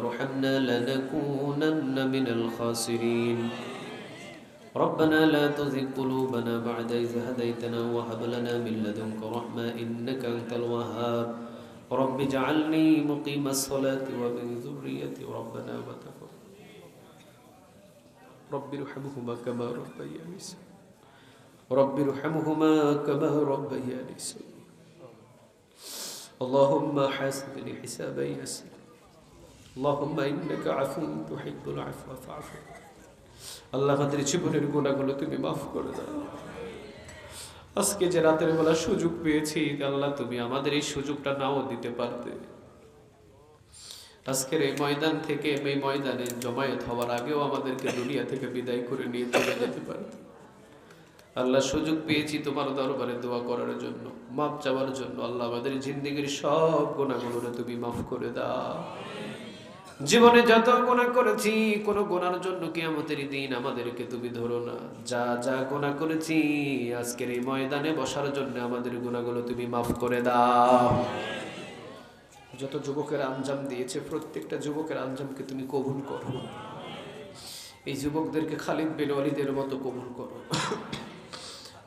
ترحمنا لنكونن من الخاسرين. ربنا لا تزغ قلوبنا بعد إذ هديتنا وهب لنا من لدنك رحمة إنك أنت الوهاب. رب اجعلني مقيم الصلاة ومن ذريتي ربنا وتقبل رب ارحمهما كما ربياني صغيرا. رب ارحمهما كما ربياني صغيرا. اللهم حاسبني حسابا يسيرا. اللهم إنك عفو تحب العفو فاعف عني আল্লাহ আমাদের জীবনের গুণাগুলো তুমি মাফ করে দাও আজকে যে রাতের বেলা সুযোগ পেয়েছি আল্লাহ তুমি আমাদের এই সুযোগটা নাও দিতে পারতে আজকের এই ময়দান থেকে এই ময়দানে জমায়েত হওয়ার আগেও আমাদেরকে দুনিয়া থেকে বিদায় করে নিয়ে চলে যেতে পারতে আল্লাহ সুযোগ পেয়েছি তোমার দরবারে দোয়া করার জন্য মাপ চাওয়ার জন্য আল্লাহ আমাদের জিন্দিগির সব গুণাগুলো তুমি মাফ করে দাও জীবনে যত গোনা করেছি, কোন গোনার জন্য কিয়ামতের দিন আমাদেরকে তুমি ধরো না। যা যা গোনা করেছি, আজকের এই ময়দানে বসার জন্য আমাদের গোনাগুলো তুমি মাফ করে দাও। যত যুবকের আঞ্জাম দিয়েছে, প্রত্যেকটা যুবকের আঞ্জামকে তুমি কবুল করো। এই যুবকদেরকে খালিদ বিন ওয়ালিদের মতো কবুল করো।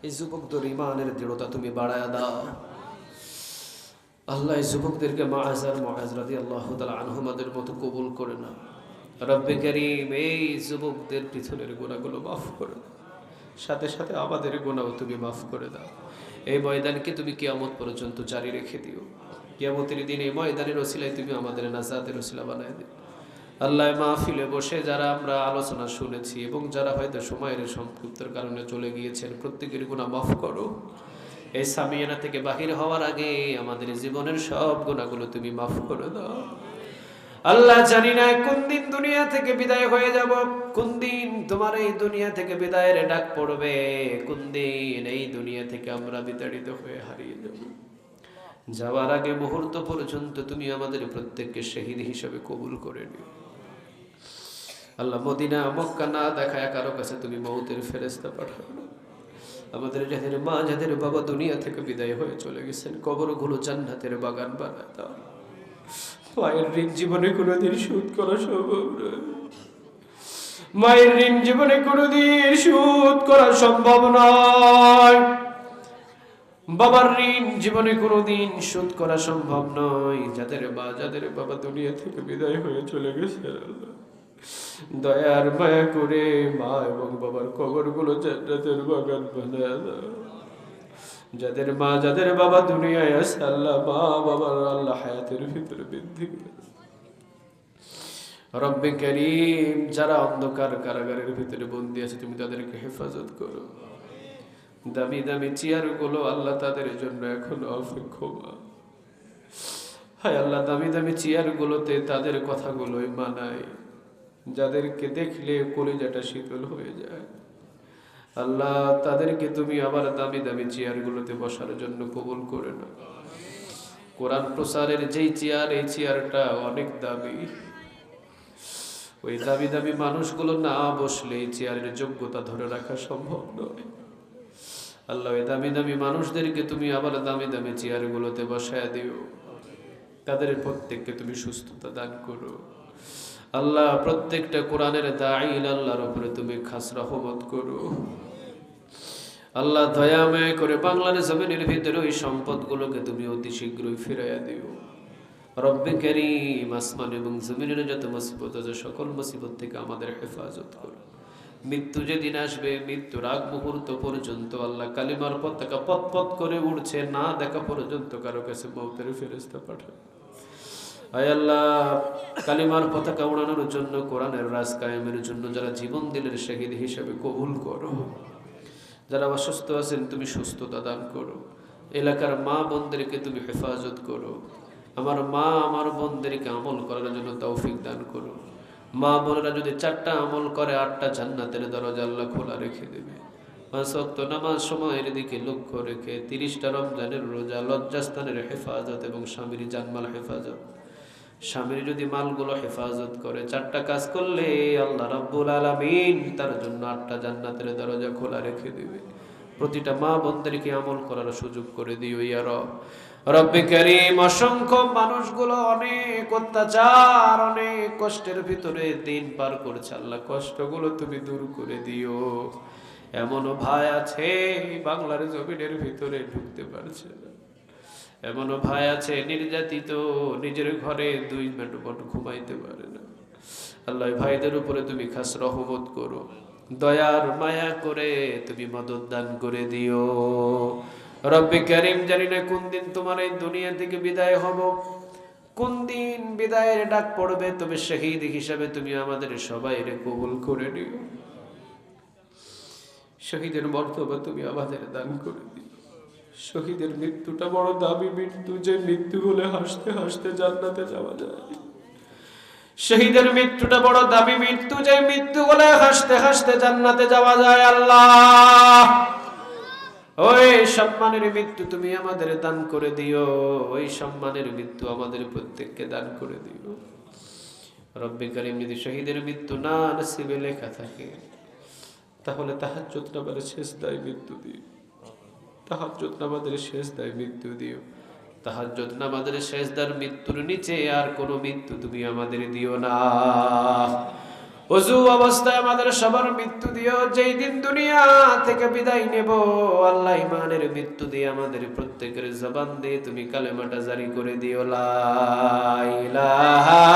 এই যুবকদের ইমানের দৃঢ়তা তুমি বাড়ায় দাও। আল্লাহ যুবকদেরকে মাহাজার মহাজরাদি আল্লাহ আনহুমাদের মতো কবুল করে না রব্বে করিম, এই যুবকদের পিছনের গুণাগুলো মাফ করে দাও। সাথে সাথে আমাদের গুণাও তুমি মাফ করে দাও। এই ময়দানকে তুমি কিয়ামত পর্যন্ত জারি রেখে দিও। কিয়ামতের দিন এই ময়দানের ওসিলায় তুমি আমাদের নাজাতের ওসিলা বানায় দিও। আল্লাহ মাহফিলে বসে যারা আমরা আলোচনা শুনেছি এবং যারা হয়তো সময়ের সংক্ষিপ্তর কারণে চলে গিয়েছেন, প্রত্যেকের গুণা মাফ করো। এই সামিয়ানা থেকে বাহির হওয়ার আগে আমাদের জীবনের সব গুণাগুলো তুমি মাফ করে দাও। আল্লাহ জানি না কোন দিন দুনিয়া থেকে বিদায় হয়ে যাব, কোন দিন তোমার এই দুনিয়া থেকে বিদায়ের ডাক পড়বে, কোন দিন এই দুনিয়া থেকে আমরা বিতাড়িত হয়ে হারিয়ে যাব। যাওয়ার আগে মুহূর্ত পর্যন্ত তুমি আমাদের প্রত্যেককে শহীদ হিসাবে কবুল করে নিও। আল্লাহ মদিনা, মক্কা না দেখায় কারও কাছে তুমি মৌতের ফেরেস্তা পাঠাও আমাদের যাদের মা, যাদের বাবা দুনিয়া থেকে বিদায় হয়ে চলে গেছেন, কবরগুলো জান্নাতের বাগান বানায় দাও। মায়ের ঋণ জীবনে কোনোদিন সুদ করা সম্ভব নয়। মায়ের ঋণ জীবনে কোনোদিন সুদ করা সম্ভব নয়। বাবার ঋণ জীবনে কোনোদিন শোধ করা সম্ভব নয়। যাদের বা যাদের বাবা দুনিয়া থেকে বিদায় হয়ে চলে গেছে আল্লাহ। দয়ার মায়া করে মা এবং বাবার কবরগুলো জান্নাতের বাগান বানায় যাদের মা, যাদের বাবা দুনিয়ায় আছে, আল্লাহ মা, বাবার আল্লাহ হায়াতের ভিতরে বৃদ্ধি করে রব্বে করিম, যারা অন্ধকার কারাগারের ভিতরে বন্দি আছে, তুমি তাদেরকে হেফাজত করো। দামি দামি চেয়ারগুলো আল্লাহ তাদের জন্য এখন অপেক্ষমান। হায় আল্লাহ, দামি দামি চেয়ারগুলোতে তাদের কথাগুলোই মানায়। যাদেরকে দেখলে কলিজাটা শীতল হয়ে যায়। আল্লাহ, তাদেরকে তুমি আবার দামি দামি চেয়ারগুলোতে বসার জন্য কবুল করে না কোরআন প্রসারের যেই চেয়ার, এই চেয়ারটা অনেক দামি। ওই দামি দামি মানুষগুলো না বসলে এই চেয়ারের যোগ্যতা ধরে রাখা সম্ভব নয়। আল্লাহ, ওই দামি দামি মানুষদেরকে তুমি আবার দামি দামি চেয়ারগুলোতে বসায় দিও। তাদের প্রত্যেককে তুমি সুস্থতা দান করো। আল্লাহ প্রত্যেকটা কোরআনের দাইল আল্লাহর উপরে তুমি খাস রহমত করো। আল্লাহ দয়াময় করে বাংলার জমিনের ভিতরে ওই সম্পদগুলোকে তুমি অতি শীঘ্রই ফিরাইয়া দিও। রব্বে করিম, আসমান এবং জমিনের যত মুসিবত আছে, সকল মুসিবত থেকে আমাদের হেফাজত করো। মৃত্যু যেদিন আসবে, মৃত্যুর আগ মুহূর্ত পর্যন্ত আল্লাহ কালিমার পতাকা পথ পথ করে উড়ছে, না দেখা পর্যন্ত কারও কাছে মৌতের ফেরেস্তা পাঠায় আল্লাহ, কালিমার পতাকা উড়ানোর জন্য কোরআনের রাজ কায়েমের জন্য যারা জীবন দিলের শহীদ হিসেবে কবুল করো। যারা অসুস্থ আছেন, তুমি সুস্থতা দান করো। এলাকার মা বোনদেরকে তুমি হেফাজত করো। আমার মা, আমার বোনদেরকে আমল করার জন্য তৌফিক দান করো। মা বোনেরা যদি চারটা আমল করে, আটটা জান্নাতের দরজা আল্লাহ খোলা রেখে দেবে। নামাজ সময়ের দিকে লক্ষ্য রেখে তিরিশটা রমজানের রোজা, লজ্জাস্থানের হেফাজত এবং স্বামীর জানমাল হেফাজত। স্বামীর যদি মালগুলো হেফাজত করে চারটা কাজ করলে আল্লাহ রাব্বুল আলামিন তার জন্য আটটা জান্নাতের দরজা খোলা রেখে দিবে। প্রতিটা মা বোনদেরকে আমল করার সুযোগ করে দিও ইয়া রব। রব্বি করিম, অসংখ্য মানুষগুলো অনেক অত্যাচার, অনেক কষ্টের ভিতরে দিন পার করছে। আল্লাহ, কষ্টগুলো তুমি দূর করে দিও। এমনও ভাই আছে, বাংলার জমিনের ভিতরে ঢুকতে পারছে না। এমনও ভাই আছে, নির্যাতিত, নিজের ঘরে দুই মিনিট ঘুমাইতে পারে না। আল্লাহ ভাইদের উপরে তুমি খাস রহমত করো। দয়ার মায়া করে তুমি মদত দান করে দিও। রব্বি করিম, জানি না কোন দিন তোমার এই দুনিয়া থেকে বিদায় হব। কোন দিন বিদায়ের ডাক পড়বে, তবে শহীদ হিসাবে তুমি আমাদের সবাই কবুল করে নিও। শহীদের মর্তবা তুমি আমাদের দান করে দিও। শহীদের মৃত্যুটা বড় দামি মৃত্যু, যে মৃত্যু হলে হাসতে হাসতে জান্নাতে যাওয়া যায়। শহীদের মৃত্যুটা বড় দামি মৃত্যু, যে মৃত্যু হলে হাসতে হাসতে জান্নাতে যাওয়া যায় আল্লাহ। ওই সম্মানের মৃত্যু তুমি আমাদের দান করে দিও, ওই সম্মানের মৃত্যু আমাদের প্রত্যেককে দান করে দিও। রব্বি করিম যদি শহীদের মৃত্যু না নসিবে লেখা থাকে, তাহলে তাহাজ্জুদ নামাজের শেষ দায় মৃত্যু দিও শেষ মৃত্যু দিও। শেষ দার মৃত্যুর নিচে আর মৃত্যু তুমি আমাদের দিও না। অজু অবস্থায় আমাদের সবার মৃত্যু দিও। যেই দিন দুনিয়া থেকে বিদায় নেব, আল্লাহ ইমানের মৃত্যু দিয়ে আমাদের প্রত্যেকের জবান দিয়ে তুমি কালেমাটা জারি করে দিও। লা ইলাহা ইল্লাল্লাহ